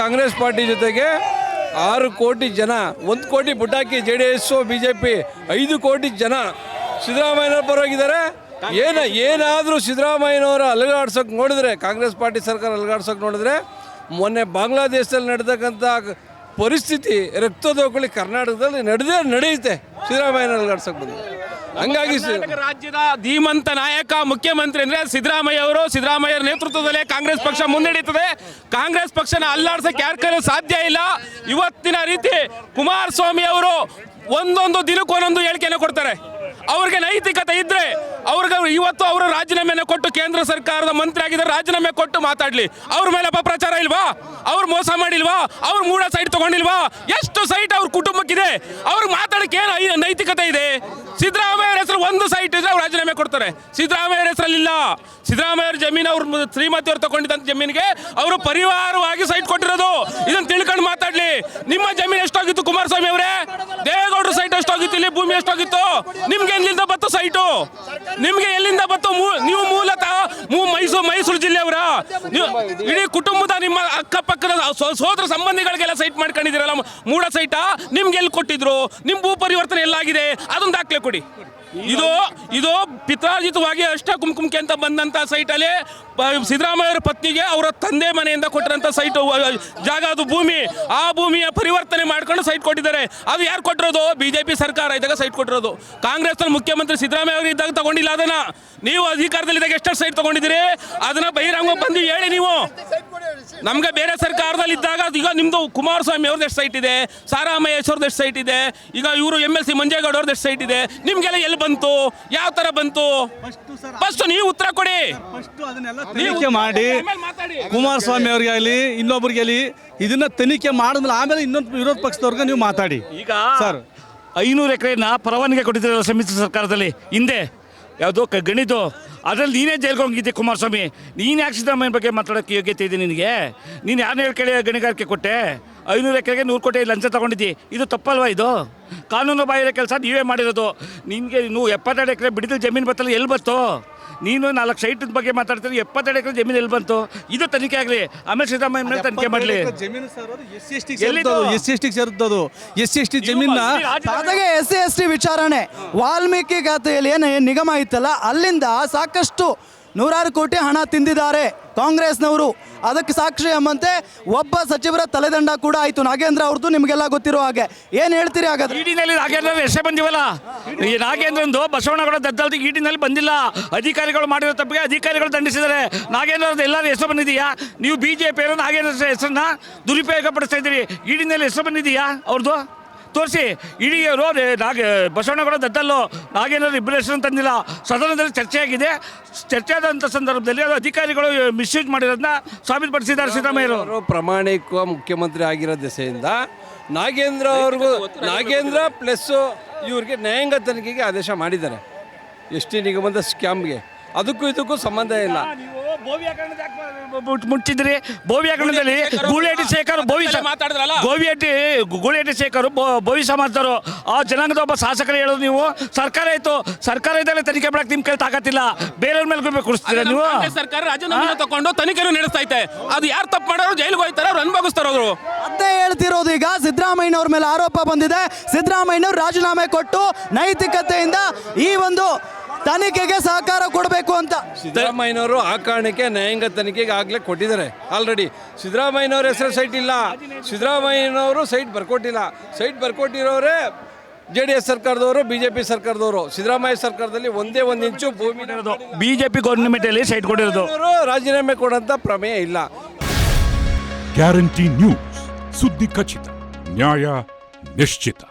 Congress party ಜೊತೆಗೆ ಆರು ಕೋಟಿ ಜನ, ಒಂದು ಕೋಟಿ ಪುಟಾಕಿ J D S B J P ಐದು ಕೋಟಿ ಜನ ಸಿದ್ದರಾಮಯ್ಯನವ್ರ ಪರವಾಗಿದ್ದಾರೆ. ಏನ, ಏನಾದರೂ ಸಿದ್ದರಾಮಯ್ಯನವರ ಅಲಗಾಡ್ಸೋಕೆ ನೋಡಿದ್ರೆ, ಕಾಂಗ್ರೆಸ್ ಪಾರ್ಟಿ ಸರ್ಕಾರ ಅಲಗಾಡ್ಸೋಕೆ ನೋಡಿದ್ರೆ, ಮೊನ್ನೆ ಬಾಂಗ್ಲಾದೇಶದಲ್ಲಿ ನಡೆತಕ್ಕಂಥ ಪರಿಸ್ಥಿತಿ ರಕ್ತದೋಕಳಿ ಕರ್ನಾಟಕದಲ್ಲಿ ನಡೆದೇ ನಡೆಯುತ್ತೆ. ಸಿದ್ದರಾಮಯ್ಯನ ಅಲಗಾಡ್ಸೋಕೆ ಬಂದು ಹಂಗಾಗಿ ರಾಜ್ಯದ ಧೀಮಂತ ನಾಯಕ, ಮುಖ್ಯಮಂತ್ರಿ ಅಂದ್ರೆ ಸಿದ್ದರಾಮಯ್ಯ ಅವರು. ಸಿದ್ದರಾಮಯ್ಯ ನೇತೃತ್ವದಲ್ಲಿ ಕಾಂಗ್ರೆಸ್ ಪಕ್ಷ ಮುನ್ನಡೀತದೆ ಕಾಂಗ್ರೆಸ್ ಪಕ್ಷನ ಅಲ್ಲಾಡ್ಸಕ್ಕೆ ಯಾರ ಸಾಧ್ಯ ಇಲ್ಲ. ಇವತ್ತಿನ ರೀತಿ ಕುಮಾರಸ್ವಾಮಿ ಅವರು ಒಂದೊಂದು ದಿನಕ್ಕೂ ಒಂದೊಂದು ಹೇಳಿಕೆಯನ್ನು ಕೊಡ್ತಾರೆ. ಅವ್ರಿಗೆ ನೈತಿಕತೆ ಇದ್ರೆ ಅವ್ರಿಗೆ ಇವತ್ತು ಅವರು ರಾಜೀನಾಮೆಯನ್ನು ಕೊಟ್ಟು ಕೇಂದ್ರ ಸರ್ಕಾರದ ಮಂತ್ರಿ ಆಗಿದ್ದಾರೆ ರಾಜೀನಾಮೆ ಕೊಟ್ಟು ಮಾತಾಡ್ಲಿ. ಅವ್ರ ಮೇಲೆ ಅಪಪ್ರಚಾರ ಇಲ್ವಾ? ಅವ್ರು ಮೋಸ ಮಾಡಿಲ್ವಾ? ಅವ್ರು ಮೂಡ ಸೈಟ್ ತಗೊಂಡಿಲ್ವಾ? ಎಷ್ಟು ಸೈಟ್ ಅವ್ರ ಕುಟುಂಬಕ್ಕಿದೆ? ಅವ್ರಿಗೆ ಮಾತಾಡಕ್ಕೆ ಏನು ನೈತಿಕತೆ ಇದೆ? ಸಿದ್ದರಾಮಯ್ಯ ಒಂದು ಸೈಟ್ ಇದ್ರೆ ಅವ್ರು ರಾಜೀನಾಮೆ ಕೊಡ್ತಾರೆ. ಸಿದ್ದರಾಮಯ್ಯ ಹೆಸರಲ್ಲಿ ಇಲ್ಲ ಸಿದ್ದರಾಮಯ್ಯ ಜಮೀನು ಅವ್ರ ಶ್ರೀಮತಿ ಅವ್ರು ತಗೊಂಡಿದ್ದಂತ ಜಮೀನಿಗೆ ಅವರು ಪರಿವಾರವಾಗಿ ಸೈಟ್ ಕೊಟ್ಟಿರೋದು. ಇದನ್ನು ತಿಳ್ಕೊಂಡು ಮಾತಾಡ್ಲಿ. ನಿಮ್ಮ ಜಮೀನು ಎಷ್ಟಾಗಿತ್ತು ಕುಮಾರಸ್ವಾಮಿ ಅವರೇ? ದೇವೇಗೌಡರ ಸೈಟ್ ಎಷ್ಟಾಗಿತ್ತು? ಇಲ್ಲಿ ಭೂಮಿ ಎಷ್ಟಾಗಿತ್ತು? ನಿಮ್ಗೆ ಎಲ್ಲಿಂದ ಬತ್ತು ಸೈಟು ನಿಮ್ಗೆ ಎಲ್ಲಿಂದ ಬತ್ತು ನೀವು ಮೂಲತಃ ಮೈಸೂರು ಮೈಸೂರು ಜಿಲ್ಲೆಯವರ ಇಡೀ ಕುಟುಂಬದ ನಿಮ್ಮ ಅಕ್ಕಪಕ್ಕದ ಸೋದರ ಸಂಬಂಧಿಗಳಿಗೆಲ್ಲ ಸೈಟ್ ಮಾಡ್ಕೊಂಡಿದ್ದೀರಲ್ಲ ಮೂಡ ಸೈಟಾ ನಿಮ್ಗೆ ಎಲ್ಲಿ ಕೊಟ್ಟಿದ್ರು? ನಿಮ್ಮ ಭೂ ಪರಿವರ್ತನೆ ಎಲ್ಲಾಗಿದೆ? ಅದೊಂದು ದಾಖಲೆ ಕೊಡಿ. ಇದು ಇದು ಪಿತ್ರಾರ್ಜಿತವಾಗಿ ಅಷ್ಟ ಕುಂಕುಮಕ್ಕೆ ಅಂತ ಬಂದಂತ ಸೈಟಲ್ಲಿ ಸಿದ್ದರಾಮಯ್ಯ ಅವರ ಪತ್ನಿಗೆ ಅವರ ತಂದೆ ಮನೆಯಿಂದ ಕೊಟ್ಟಿರೋಂಥ ಸೈಟ್ ಜಾಗ ಅದು ಭೂಮಿ. ಆ ಭೂಮಿಯ ಪರಿವರ್ತನೆ ಮಾಡ್ಕೊಂಡು ಸೈಟ್ ಕೊಟ್ಟಿದ್ದಾರೆ. ಅದು ಯಾರು ಕೊಟ್ಟಿರೋದು? ಬಿಜೆಪಿ ಸರ್ಕಾರ ಇದ್ದಾಗ ಸೈಟ್ ಕೊಟ್ಟಿರೋದು. ಕಾಂಗ್ರೆಸ್ನಲ್ಲಿ ಮುಖ್ಯಮಂತ್ರಿ ಸಿದ್ದರಾಮಯ್ಯ ಅವರು ಇದ್ದಾಗ ತಗೊಂಡಿಲ್ಲ ಅದನ್ನ. ನೀವು ಅಧಿಕಾರದಲ್ಲಿದ್ದಾಗ ಎಷ್ಟು ಸೈಟ್ ತಗೊಂಡಿದ್ದೀರಿ? ಅದನ್ನ ಬಹಿರಂಗ ಬಂದು ಹೇಳಿ ನೀವು. ನಮ್ಗೆ ಬೇರೆ ಸರ್ಕಾರದಲ್ಲಿ ಇದ್ದಾಗ ಈಗ ನಿಮ್ಮದು ಕುಮಾರಸ್ವಾಮಿ ಅವ್ರದ್ದು ಎಷ್ಟು ಸೈಟ್ ಇದೆ ಸಾರಾಮಯ್ಯ ಅವ್ರದ್ದು ಎಷ್ಟು ಸೈಟ್ ಇದೆ ಈಗ ಇವರು ಎಂ ಎಲ್ ಸಿ ಮಂಜೇಗೌಡ ಅವ್ರದ್ದು ಎಷ್ಟು ಸೈಟ್ ಇದೆ ನಿಮಗೆಲ್ಲ ಎಲ್ಲಿ ಬಂತು ಯಾವ ಥರ ಬಂತು? ಫಸ್ಟ್ ನೀವು ಉತ್ತರ ಕೊಡಿ. ತನಿಖೆ ಮಾಡಿ ಕುಮಾರಸ್ವಾಮಿ ಅವ್ರಿಗೆ ಆಗಲಿ ಇನ್ನೊಬ್ರಿಗೆ ಆಗಲಿ ಇದನ್ನ ತನಿಖೆ ಮಾಡಿದ್ಮೇಲೆ ಆಮೇಲೆ ಇನ್ನೊಂದು ವಿರೋಧ ಪಕ್ಷದವ್ರಿಗೆ ನೀವು ಮಾತಾಡಿ. ಈಗ ಸರ್. ಐನೂರು ಎಕರೆನ ಪರವಾನಗಿ ಕೊಟ್ಟಿದ್ದೀರಲ್ಲ ಸಮ್ಮಿಶ್ರ ಸರ್ಕಾರದಲ್ಲಿ ಹಿಂದೆ. ಯಾವುದೋ ಕ ಗಣಿತು. ಅದರಲ್ಲಿ ನೀನೇ ಜೈಲ್ಗೆ ಹೋಗಿದ್ದೆ ಕುಮಾರಸ್ವಾಮಿ. ನೀನು ಯಾಕೆ ಸಿದ್ದರಾಮಯ್ಯನ ಬಗ್ಗೆ ಮಾತಾಡೋಕ್ಕೆ ಯೋಗ್ಯತೆ ಇದೆ ನಿನಗೆ? ನೀನು ಯಾರನ್ನ ಹೇಳ್ಕೊಳ್ಳಿ ಗಣಿಗಾರಿಕೆ ಕೊಟ್ಟೆ? ಐನೂರು ಎಕರೆಗೆ ನೂರು ಕೋಟಿ ಲಂಚ ತಗೊಂಡಿದ್ದಿ. ಇದು ತಪ್ಪಲ್ವಾ ಇದು? ಕಾನೂನು ಬಾಹಿರ ಕೆಲಸ ನೀವೇ ಮಾಡಿರೋದು. ನಿನಗೆ ನೀವು ಎಪ್ಪತ್ತೆರಡು ಎಕರೆ ಬಿಡಿದ ಜಮೀನು ಬತ್ತಲ್ಲ ಎಲ್ಲಿ ಬಂತು ನೀನು ನಾಲ್ಕು ಸೈಟ್ ಬಗ್ಗೆ ಮಾತಾಡ್ತೀನಿ ಎಪ್ಪತ್ತೆರಡು ಎಕರೆ ಜಮೀನು ಎಲ್ಲಿ ಬಂತು? ಇದು ತನಿಖೆ ಆಗಲಿ. ಆಮೇಲೆ ಸಿದ್ದರಾಮಯ್ಯ ಮೇಲೆ ತನಿಖೆ ಮಾಡಲಿ. ಜಮೀನು sir S C S T? S C S T ಸೇರುತ್ತದು S C S T ಜಮೀನ ಎಸ್ ಸಿ ಎಸ್ ಟಿ ವಿಚಾರಣೆ. ವಾಲ್ಮೀಕಿ ಖಾತೆಯಲ್ಲಿ ಏನು ಏನ್ ನಿಗಮ ಇತ್ತಲ್ಲ ಅಲ್ಲಿಂದ ಸಾಕಷ್ಟು ನೂರಾರು ಕೋಟಿ ಹಣ ತಿಂದಿದ್ದಾರೆ ಕಾಂಗ್ರೆಸ್ನವರು. ಅದಕ್ಕೆ ಸಾಕ್ಷಿ ಎಂಬಂತೆ ಒಬ್ಬ ಸಚಿವರ ತಲೆದಂಡ ಕೂಡ ಆಯಿತು. ನಾಗೇಂದ್ರ ಅವ್ರದ್ದು ನಿಮಗೆಲ್ಲ ಗೊತ್ತಿರೋ ಹಾಗೆ. ಏನು ಹೇಳ್ತೀರಿ ಹಾಗಾದ್ರೆ? ಈಡಿನಲ್ಲಿ ನಾಗೇಂದ್ರ ಎಷ್ಟೇ ಬಂದಿವಲ್ಲ? ಈ ನಾಗೇಂದ್ರಂದು ಬಸವನಗೌಡ ದದ್ದಲ್ದು ಈಡಿನಲ್ಲಿ ಬಂದಿಲ್ಲ. ಅಧಿಕಾರಿಗಳು ಮಾಡಿರೋ ತಪ್ಪಿಗೆ ಅಧಿಕಾರಿಗಳು ದಂಡಿಸಿದ್ದಾರೆ. ನಾಗೇಂದ್ರ ಎಲ್ಲರೂ ಹೆಸರು ಬಂದಿದೆಯಾ ನೀವು ಬಿ ಜೆ ಪಿಯವರು ನಾಗೇಂದ್ರ ಹೆಸರನ್ನ ದುರುಪಯೋಗ ಪಡಿಸ್ತಾ ಇದ್ದೀರಿ ಈಡಿನಲ್ಲಿ ಹೆಸರು ಬಂದಿದೆಯಾ ಅವ್ರದ್ದು? ತೋರಿಸಿ. ಇಡಿಯವರು ರೋಡ್ ನಾಗ ಬಸವನಗೌಡ ದದ್ದಲ್ಲು. ನಾಗೇಂದ್ರ ಇಬ್ಬರು ಹೆಸರು ತಂದಿಲ್ಲ. ಸದನದಲ್ಲಿ ಚರ್ಚೆಯಾಗಿದೆ. ಚರ್ಚೆಯಾದಂಥ ಸಂದರ್ಭದಲ್ಲಿ ಅದು ಅಧಿಕಾರಿಗಳು ಮಿಸ್ಯೂಸ್ ಮಾಡಿರೋದನ್ನ ಸಾಬೀತುಪಡಿಸಿದ್ದಾರೆ ಸಿದ್ದರಾಮಯ್ಯರು ಅವರು. ಪ್ರಾಮಾಣಿಕ ಮುಖ್ಯಮಂತ್ರಿ ಆಗಿರೋ ದೆಸೆಯಿಂದ ನಾಗೇಂದ್ರ ಅವ್ರಿಗೂ ನಾಗೇಂದ್ರ ಪ್ಲಸ್ಸು ಇವ್ರಿಗೆ ನ್ಯಾಯಾಂಗ ತನಿಖೆಗೆ ಆದೇಶ ಮಾಡಿದ್ದಾರೆ. ಎಸ್ ಟಿ ನಿಗಮದ ಸ್ಕ್ಯಾಮ್ಗೆ. ಅದಕ್ಕೂ ಇದಕ್ಕೂ ಸಂಬಂಧ ಇಲ್ಲ. ನೀವು ಬೋವಿ ಹಗರಣದ ಯಾಕೆ ಮುಟ್- ಮುಚ್ಚಿದ್ರಿ? ಬೋವಿ ಹಗರಣದಲ್ಲಿ ಗೂಳಿಹಟ್ಟಿ ಶೇಖರ್ ಬೋವಿ ಸ- ಮಾತಾಡಿದ್ರಲ್ಲ? ಗೋವಿಹಟ್ಟಿ ಗೂಳಿಹಟ್ಟಿ ಶೇಖರ್ ಬೋ- ಬೋವಿ ಸಮಾಜದವರು ಆ ಜನಾಂಗದ ಒಬ್ಬ ಶಾಸಕರು ಹೇಳೋದು ನೀವು? ಸರ್ಕಾರ ಇತ್ತು. ಸರ್ಕಾರ ಇದ್ದಲ್ಲಿ ತನಿಖೆ ಮಾಡಕ್ಕೆ ನಿಮ್ ಕೈ ತಾಕತ್ತಿಲ್ಲ. ಬೇರೆಯವ್ರ ಮೇಲೆ ಕುಡಿಸ್ತೀರ ನೀವು? ಸರ್ಕಾರ ರಾಜೀನಾಮೆ ತಗೊಂಡು ತನಿಖೆನೂ ನಡೆಸ್ತಾ ಐತೆ ಅದು ಯಾರು ತಪ್ಪು ಮಾಡೋರು ಜೈಲಿಗೆ ಹೋಗ್ತಾರೆ ಅವ್ರು ಅನುಭವಿಸ್ತಾರೆ ಅವರು. ಅದೇ ಹೇಳ್ತಿರೋದು ಈಗ ಸಿದ್ದರಾಮಯ್ಯನವ್ರ ಮೇಲೆ ಆರೋಪ ಬಂದಿದೆ. ಸಿದ್ದರಾಮಯ್ಯ ರಾಜೀನಾಮೆ ಕೊಟ್ಟು ನೈತಿಕತೆಯಿಂದ ಈ ಒಂದು ತನಿಖೆಗೆ ಸಹಕಾರ ಕೊಡಬೇಕು ಅಂತ. ಸಿದ್ದರಾಮಯ್ಯನವರು ಆ ಕಾರಣಕ್ಕೆ ನ್ಯಾಯಾಂಗ ತನಿಖೆಗೆ ಆಗಲೇ ಕೊಟ್ಟಿದ್ದಾರೆ. ಆಲ್ರೆಡಿ ಸಿದ್ದರಾಮಯ್ಯನವ್ರ ಹೆಸರು ಸೈಟ್ ಇಲ್ಲ. ಸಿದ್ದರಾಮಯ್ಯನವರು ಸೈಟ್ ಬರ್ಕೊಟ್ಟಿಲ್ಲ. ಸೈಟ್ ಬರ್ಕೊಟ್ಟಿರೋರೇ ಜೆ ಡಿ ಎಸ್ ಸರ್ಕಾರದವರು ಬಿ ಜೆ ಪಿ ಸರ್ಕಾರದವರು. ಸಿದ್ದರಾಮಯ್ಯ ಸರ್ಕಾರದಲ್ಲಿ ಒಂದೇ ಒಂದು ಇಂಚು ಭೂಮಿ ಬಿಜೆಪಿ ಗವರ್ನಮೆಂಟ್ ಅಲ್ಲಿ ಸೈಟ್ ಕೊಟ್ಟಿರೋದು. ಅವರು ರಾಜೀನಾಮೆ ಕೊಡೋಂಥ ಪ್ರಮೇಯ ಇಲ್ಲ. ಗ್ಯಾರಂಟಿ ನ್ಯೂಸ್ ಸುದ್ದಿ ಖಚಿತ. ನ್ಯಾಯ ನಿಶ್ಚಿತ.